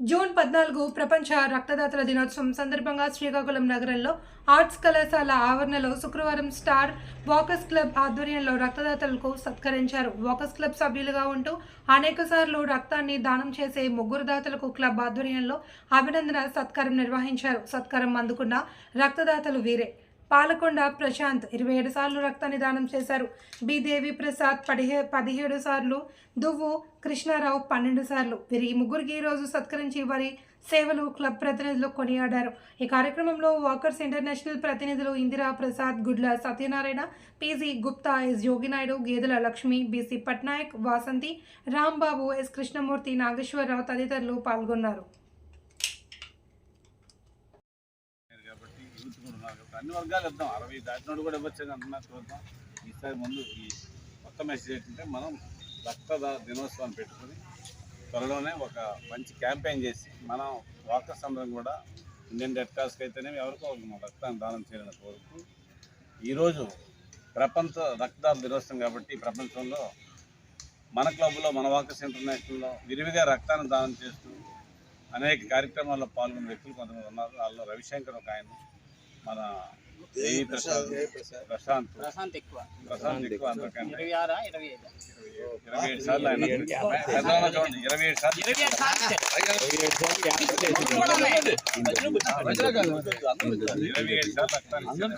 June పద్నాలుగు ప్రపంచ రక్తదాతల దినోత్సవం సందర్భంగా శ్రీకాకుళం నగరంలో ఆర్ట్స్ కళాశాల ఆవరణలో శుక్రవారం స్టార్ వాకర్స్ క్లబ్ ఆధ్వర్యంలో రక్తదాతలకు సత్కరించారు. వాకర్స్ క్లబ్ సభ్యులుగా ఉంటూ అనేక సార్లు రక్తాన్ని దానం చేసే ముగ్గురు దాతలకు క్లబ్ ఆధ్వర్యంలో అభినందన సత్కారం నిర్వహించారు. సత్కారం అందుకున్న రక్తదాతలు వీరే. పాలకొండ ప్రశాంత్ ఇరవై ఏడు సార్లు రక్తాన్ని దానం చేశారు. బి దేవి ప్రసాద్ పదిహే పదిహేడు సార్లు దువ్వు కృష్ణారావు పన్నెండు సార్లు. వీరి ముగ్గురికి ఈరోజు సత్కరించి వారి సేవలు క్లబ్ ప్రతినిధులు కొనియాడారు. ఈ కార్యక్రమంలో వాకర్స్ ఇంటర్నేషనల్ ప్రతినిధులు Indira Prasad Gudla Satyanarayana PG Gupta S Yoginaidu Gedela Lakshmi BC Patnaik Vasanthi Rambabu S Krishnamurthy Nageswararao తదితరులు పాల్గొన్నారు. కాబట్టి యూత్ కూడా ఉన్నారు. కాబట్టి అన్ని వర్గాలు ఇద్దాం. అరవై దాటినోడు కూడా ఇవ్వచ్చు అన్నట్టు చూద్దాం ఈసారి ముందు ఈ కొత్త మెసేజ్ ఏంటంటే మనం రక్తదా దినోత్సవాన్ని పెట్టుకుని త్వరలోనే ఒక మంచి క్యాంపెయిన్ చేసి మనం వాకర్స్ అందరం కూడా ఇండియన్ రెడ్ క్రాస్కి అయితేనే ఎవరికో మన రక్తాన్ని దానం చేయాలని కోరుతూ ఈరోజు ప్రపంచ రక్తదాన దినోత్సవం కాబట్టి ప్రపంచంలో మన క్లబ్లో మన వాకర్స్ ఇంటర్నేషనల్లో విరివిగా రక్తాన్ని దానం చేస్తూ అనేక కార్యక్రమాల్లో పాల్గొన్న వ్యక్తులు కొంతమంది ఉన్నారు. వాళ్ళలో రవిశంకర్ ఒక ఆయన. మన దేవి ప్రసాద్ ప్రశాంత్. ప్రశాంత్ ఎక్కువ. ప్రశాంత్ ఎక్కువ అందరికంటే ఇరవై ఏడు సార్లు ఆయన పెద్దవాళ్ళ చూడండి ఇరవై ఏడు సార్లు ఇరవై ఏడు సార్లు ఇరవై ఏడు సార్లు రక్తాన్ని ఇచ్చారు.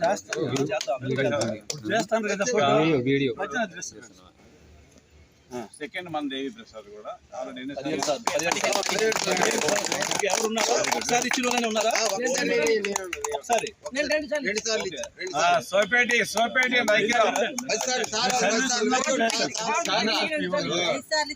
ఆ, సెకండ్ మన దేవి ప్రసాద్ కూడా. సోపేటి సోపేటి మైకి సార్ సార్ సార్